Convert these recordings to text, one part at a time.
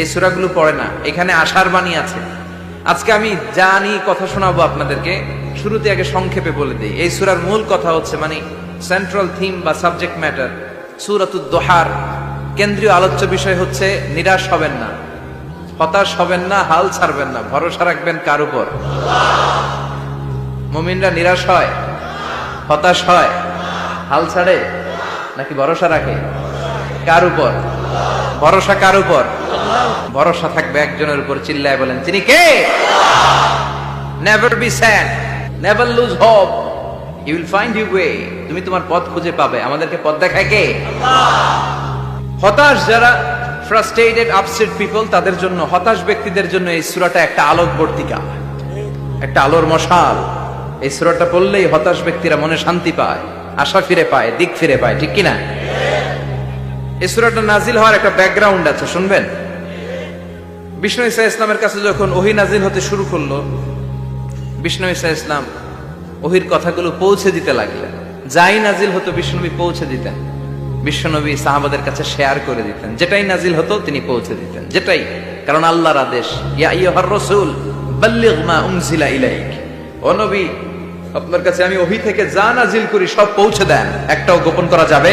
এই সুরাগুলো পড়ে না, এখানে আশার বাণী আছে। আজকে আমি জানি কথা শোনাবো আপনাদেরকে, শুরুতে আগে সংক্ষেপে বলে দিই। এই সুরার মূল কথা হচ্ছে মানে সেন্ট্রাল থিম বা সাবজেক্ট ম্যাটার সুরাতুদ দোহার। কেন্দ্রীয় আলোচ্য বিষয় হচ্ছে, নিরাশ হবেন না। হতাশ হবেন না, হাল ছাড়বেন না, ভরসা রাখবেন কার উপর? মুমিনরা নিরাশ হয়? হতাশ হয়? হাল ছাড়ে? নাকি ভরসা রাখে? কার উপর? ভরসা কার উপর? ভরসা থাকবে একজনের উপর, চিল্লায় বলেন, তিনি কে? Never be sad never lose hope you will find you way তুমি তোমার পথ খুঁজে পাবে, আমাদেরকে পথ দেখায় কে? হতাশ যারা ফ্রাস্ট্রেটেড আপসেট পিপল তাদের জন্য, হতাশ ব্যক্তিদের জন্য এই সুরাটা একটা আলোকবর্তিকা একটা আলোর মশাল। এই সুরাটা পড়লেই হতাশ ব্যক্তিরা মনে শান্তি পায়, আশা ফিরে পায়, দিক ফিরে পায়, ঠিক কিনা? এই সুরাটা নাজিল হওয়ার একটা ব্যাকগ্রাউন্ড আছে, শুনবেন? বিষ্ণু ইসা ইসলামের কাছে যখন ওহি নাজিল হতে শুরু করল, বিষ্ণু ইসা ইসলাম ওহির কথাগুলো পৌঁছে দিতে লাগলেন। যাই নাজিল হতো বিষ্ণুনবী পৌঁছে দিতেন। বিশ্বনবী সাহাবাদের কাছে শেয়ার করে দিতেন। যেটাই নাজিল হতো, তিনি পৌঁছে দিতেন। যেটাই, কারণ আল্লাহর আদেশ, ইয়া আইয়ুহার রাসূল, বাল্লিগ মা উনজিলা ইলাইক। ও নবী, আপনার কাছে আমি ওহি থেকে যা নাজিল করি, সব পৌঁছে দেন। একটাও গোপন করা যাবে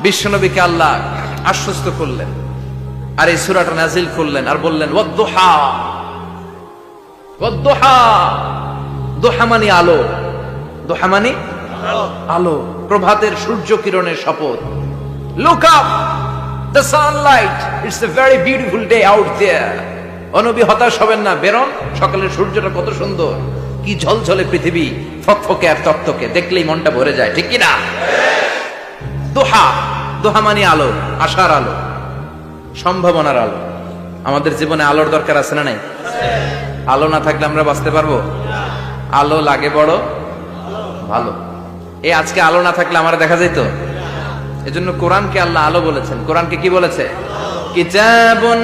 বিশ্বনবীকে আল্লাহ আশ্বস্ত করলেন। আর এই সুরাটা নাজিল করলেন আর বললেন, ওয়াদ্দুহা। ওয়াদ্দুহা। দোহা মানে আলো। দোহা মানে আলো। প্রভাতের সূর্য কিরণের শপথ। Look up the sunlight it's a very beautiful day out there অনবী হতাশ হবেন না। বেরন। সকালের সূর্যটা কত সুন্দর। কি ঝলঝলে পৃথিবী। ফকফকে আর তক্তকে। দেখলেই মনটা ভরে যায়। ঠিক কিনা? না দোহা। দোহা মানে আলো, আশার আলো, সম্ভাবনার আলো। আমাদের জীবনে আলোর দরকার আছে না নাই? আলো না থাকলে আমরা বাঁচতে পারব? আলো লাগে বড়, ভালো। এই আজকে আলো না থাকলে আমার দেখা যাইতো? এই জন্য কোরআনকে আল্লাহ আলো বলেছেন। কোরআনকে কি বলেছে? কিতাবুন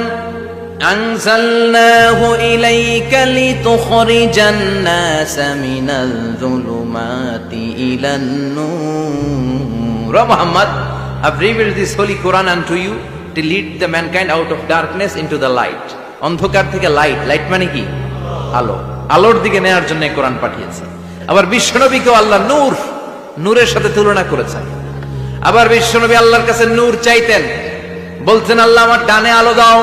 তোমরা Muhammad have reveal this holy Quran and to you to lead the mankind out of darkness in light. অন্ধকার থেকে লাইট লাইট মানে কি আলো আলোর দিকে নেওয়ার জন্য কোরআন পাঠিয়েছে আবার বিশ্বনবীকেও আল্লাহ নূর নূরের সাথে তুলনা করেছেন আবার বিশ্বনবী আল্লাহর কাছে নূর চাইতেন বলছেন আল্লাহ আমার ডানে আলো দাও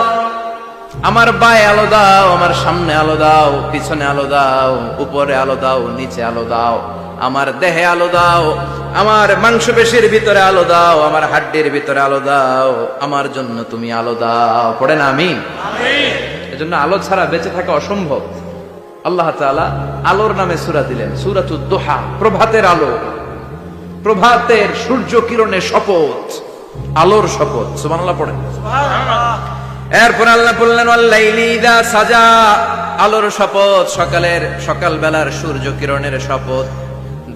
আমার বায়ে আলো দাও আমার সামনে আলো দাও পিছনে আলো দাও উপরে আলো দাও নিচে আলো দাও আমার দেহে আলো দাও আমার মাংসপেশির ভিতরে আলো দাও আমার হাড্ডির ভিতরে আলো দাও আমার জন্য তুমি আলো দাও। পড়ে না আমি এজন্য আলো ছাড়া বেঁচে থাকা অসম্ভব। আল্লাহ তাআলা আলোর নামে সূরা দিলেন সূরাতুদ দোহা প্রভাতের আলো। প্রভাতের সূর্য কিরণের শপথ আলোর শপথ। সুবহানাল্লাহ পড়েন। এরপর আল্লাহ বললেন সাজা। আলোর শপথ সকালের সকাল বেলার সূর্য কিরণের শপথ।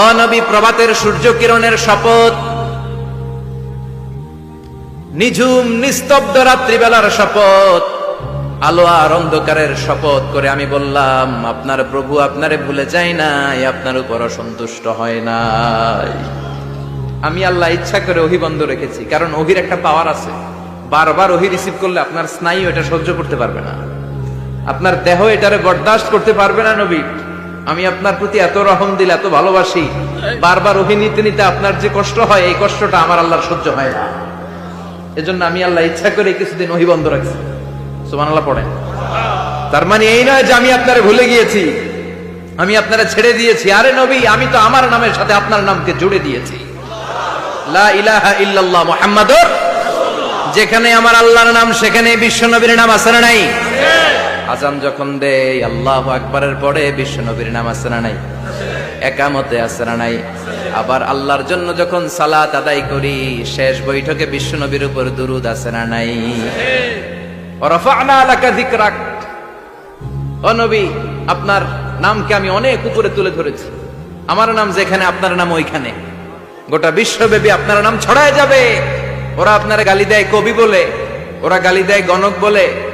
ও নবী প্রভাতের সূর্য কিরণের শপথ। নিঝুম, নিস্তব্ধ রাত্রিবেলার শপথ। আলো আর অন্ধকারের শপথ করে আমি বললাম, আপনার প্রভু আপনারে ভুলে যায় নাই, আপনার উপর অসন্তুষ্ট হয় নাই। আমি আল্লাহ ইচ্ছা করে ওহি বন্ধ রেখেছি, কারণ ওহির একটা পাওয়ার আছে। বারবার ওহি রিসিভ করলে আপনার স্নায়ু এটা সহ্য করতে পারবে না। আপনার দেহ এটারে বরদাস্ত করতে পারবে না নবী। আমি আপনার প্রতি এত রহম দিল, এত ভালোবাসি, বারবার ওহি নিতে নিতে আপনার যে কষ্ট হয়, এই কষ্টটা আমার আল্লাহর সহ্য হয় না। এজন্য আমি আল্লাহ ইচ্ছা করে কিছুদিন ওহি বন্ধ রাখছি। সুমান আল্লাহ পড়েন। তার মানে এই নয় যে আমি আপনারে ভুলে গিয়েছি। আমি আপনারা ছেড়ে দিয়েছি। আরে নবী, আমি তো আমার নামের সাথে আপনার নামকে জুড়ে দিয়েছি। লা ইলাহা ইল্লাল্লাহ মুহাম্মাদুর যেখানে আমার আল্লাহর নাম, সেখানে বিশ্ব নবীর নাম আছে না নাই? আজান যখন দেয়, আল্লাহ আকবরের পরে বিশ্ব নবীর নাম না নাই? একামতে না নাই? আবার আল্লাহর জন্য যখন সালাত আদায় করি, শেষ বৈঠকে বিশ্ব নবীর উপর দুরুদ না নাই? ও নবী, আপনার নামকে আমি অনেক উপরে তুলে ধরেছি। আমার নাম যেখানে, আপনার নাম ওইখানে। গোটা বিশ্বব্যাপী আপনার নাম ছড়ায় যাবে। ওরা আপনার গালি দেয় কবি বলে, ওরা গালি দেয় গণক বলে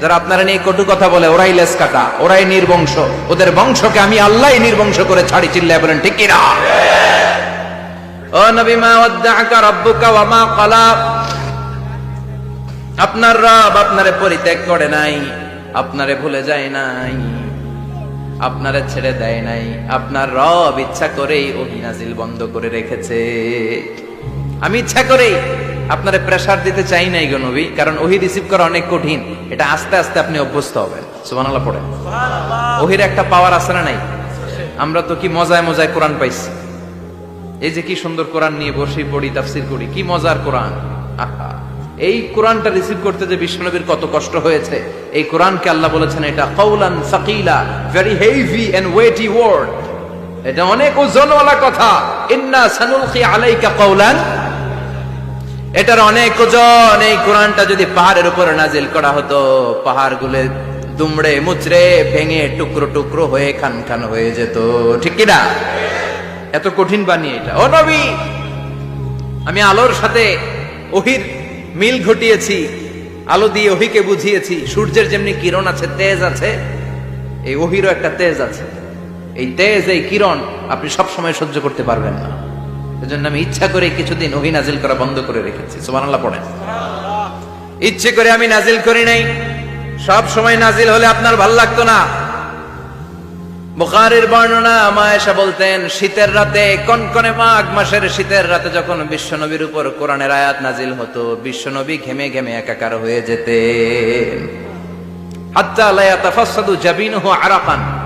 যারা আপনারা নিয়ে কটু কথা বলে, ওরাই লেস কাটা, ওরাই নির্বংশ। ওদের বংশকে আমি আল্লাহ নির্বংশ করে ছাড়ি, চিল্লায় বলেন, ঠিক কিনা? ও নবী, মা ওয়াদ্দাআকা রাব্বুকা ওয়া মা ক্বালা। আপনার রব আপনারে পরিত্যাগ করে নাই, আপনারে ভুলে যায় নাই, আপনারে ছেড়ে দেয় নাই, আপনার রব ইচ্ছা করেই অহিনাজিল বন্ধ করে রেখেছে। আমি ইচ্ছা করেই আপনারে প্রেসার দিতে চাই নাই গো নবী কারণ ওহি রিসিভ করা অনেক কঠিন। এটা আস্তে আস্তে আপনি অভ্যস্ত হবেন। সুবহানাল্লাহ পড়ে ওহির একটা পাওয়ার আছে না নাই? আমরা তো কি মজায় মজায় কোরআন পাইছি। এই যে কি সুন্দর কোরআন নিয়ে বসে পড়ি তাফসির করি কি মজার কোরআন। আহা। এই কোরআনটা রিসিভ করতে যে বিশ্বনবীর কত কষ্ট হয়েছে এই কোরআনকে আল্লাহ বলেছেন এটা কৌলান সাকিলা very heavy and weighty word এটা অনেক ওজনওয়ালা কথা। ইন্না সানুলকি আলাইকা কৌলান এটার অনেক ওজন। এই কোরআনটা যদি পাহাড়ের উপরে নাজিল করা হতো পাহাড় গুলে দুমড়ে মুচড়ে ভেঙে টুকরো টুকরো হয়ে খান খান হয়ে যেত। ঠিক কিনা এত কঠিন বানিয়ে এটা। ও নবী, আমি আলোর সাথে ওহির মিল ঘটিয়েছি, আলো দিয়ে ওহিকে বুঝিয়েছি। সূর্যের যেমনি কিরণ আছে, তেজ আছে, এই ওহিরও একটা তেজ আছে। এই তেজ, এই কিরণ আপনি সব সময় সহ্য করতে পারবেন না। এজন্য আমি ইচ্ছা করে কিছুদিন ওহি নাজিল করা বন্ধ করে রেখেছি। সুবহানাল্লাহ, পড়েন। ইচ্ছে করে আমি নাজিল করি নাই। সব সময় নাজিল হলে আপনার লাগতো না। বর্ণনা বলতেন, শীতের রাতে, কনকনে মাঘ মাসের শীতের রাতে যখন বিশ্বনবীর উপর কোরআনের আয়াত নাজিল হতো, বিশ্বনবী ঘেমে ঘেমে একাকার হয়ে যেতে হাত্তা লা ইয়াতাফাসসাদু জাবিনুহু আরাকান।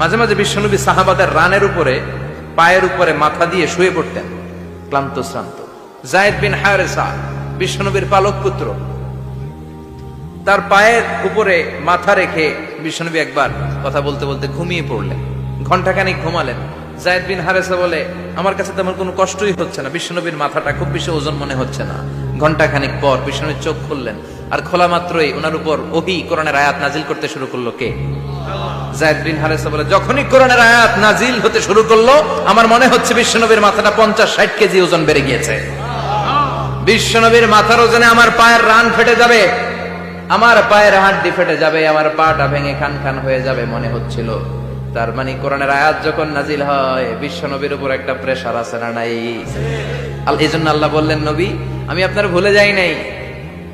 মাঝে মাঝে বিশ্বনবী সাহাবাদের রানের উপরে, পায়ের উপরে মাথা দিয়ে শুয়ে পড়তেন, ক্লান্ত, শ্রান্ত। জায়দ বিন হারেসা, বিশ্বনবীর পালক পুত্র, তার পায়ের উপরে মাথা রেখে বিশ্বনবী একবার কথা বলতে বলতে ঘুমিয়ে পড়লেন। ঘন্টাখানিক ঘুমালেন। জায়দ বিন হারেসা বলে, আমার কাছে তেমন কোনো কষ্টই হচ্ছে না, বিশ্বনবীর মাথাটা খুব বেশি ওজন মনে হচ্ছে না। ঘন্টাখানিক পর বিশ্বনবীর চোখ খুললেন, আর খোলা মাত্রই ওনার উপর ওহি কোরআনের আয়াত নাজিল করতে শুরু করল কে? জায়দ বিন বিশ্বনবীর মাথাটা পঞ্চাশ ষাট কেজি ওজন বেড়ে গিয়েছে। বিশ্বনবীর মাথার ওজনে আমার পায়ের রান ফেটে যাবে। আমার পায়ের হাড্ডি ফেটে যাবে, আমার পাটা ভেঙে খান খান হয়ে যাবে মনে হচ্ছিল। তার মানে কোরআনের আয়াত যখন নাজিল হয়, বিশ্বনবীর উপর একটা প্রেসার আছে না নাই? এই জন্য আল্লাহ বললেন, নবী, আমি আপনার ভুলে যাই নাই।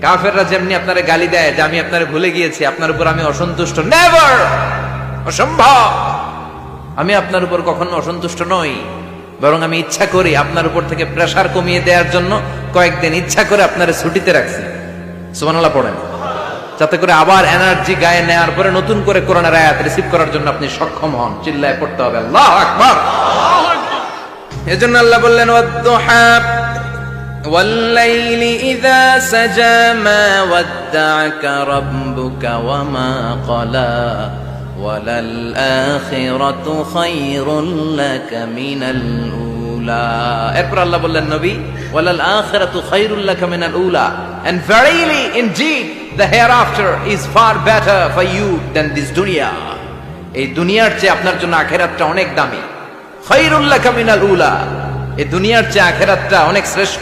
কাফেররা যেমনি আপনার গালি দেয় যে আমি আপনার ভুলে গিয়েছি আপনার উপর আমি অসন্তুষ্ট। নেভার অসম্ভব! আমি আপনার উপর কখনো অসন্তুষ্ট নই। বরং আমি ইচ্ছা করি আপনার উপর থেকে প্রেশার কমিয়ে দেওয়ার জন্য কয়েকদিন ইচ্ছা করে আপনার ছুটিতে রাখছি। সুবহানাল্লাহ পড়েন। যাতে করে আবার এনার্জি গায়ে নেওয়ার পরে নতুন করে কোরআনের আয়াত রিসিভ করার জন্য আপনি সক্ষম হন। চিল্লায় পড়তে হবে। আল্লাহ আকবার! এজন্য আল্লাহ বললেন والليل إذا سجى ما ودعك ربك وما قلى وللآخرة خير لك من الأولى এরপর আল্লাহ বললেন নবী ওয়ালাল আখিরাতু খায়রুল লাকা মিনাল উলা and verily indeed the hereafter is far better for you than this dunya এই দুনিয়ার চেয়ে আপনার জন্য আখেরাতটা অনেক দামি খায়রুল লাকা মিনাল উলা এই দুনিয়ার চেয়ে আখেরাতটা অনেক শ্রেষ্ঠ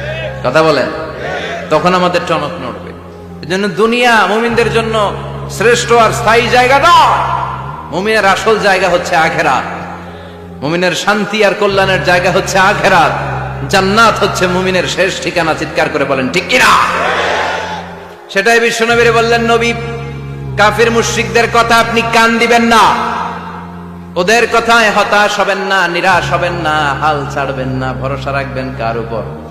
কথা বলেন। তখন আমাদের টনক নড়বে। এজন্য দুনিয়া মুমিনদের জন্য শ্রেষ্ঠ আর স্থায়ী জায়গা নয়। মুমিনের আসল জায়গা হচ্ছে আখেরাত। মুমিনের শান্তি আর কল্যাণের জায়গা হচ্ছে আখেরাত। জান্নাত হচ্ছে মুমিনের শেষ ঠিকানা, চিৎকার করে বলেন, ঠিক কিনা? সেটাই বিশ্বনবীরে বললেন, নবী, কাফির মুশরিকদের কথা আপনি কান দিবেন না। ওদের কথায় হতাশ হবেন না, নিরাশ হবেন না, হাল ছাড়বেন না, ভরসা রাখবেন কার উপর?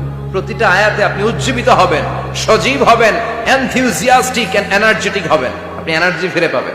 প্রতিটা আয়াতে আপনি উজ্জীবিত হবেন, সজীব হবেন এনথিউজিয়াস্টিক অ্যান্ড এনার্জেটিক হবেন। আপনি এনার্জি ফিরে পাবেন।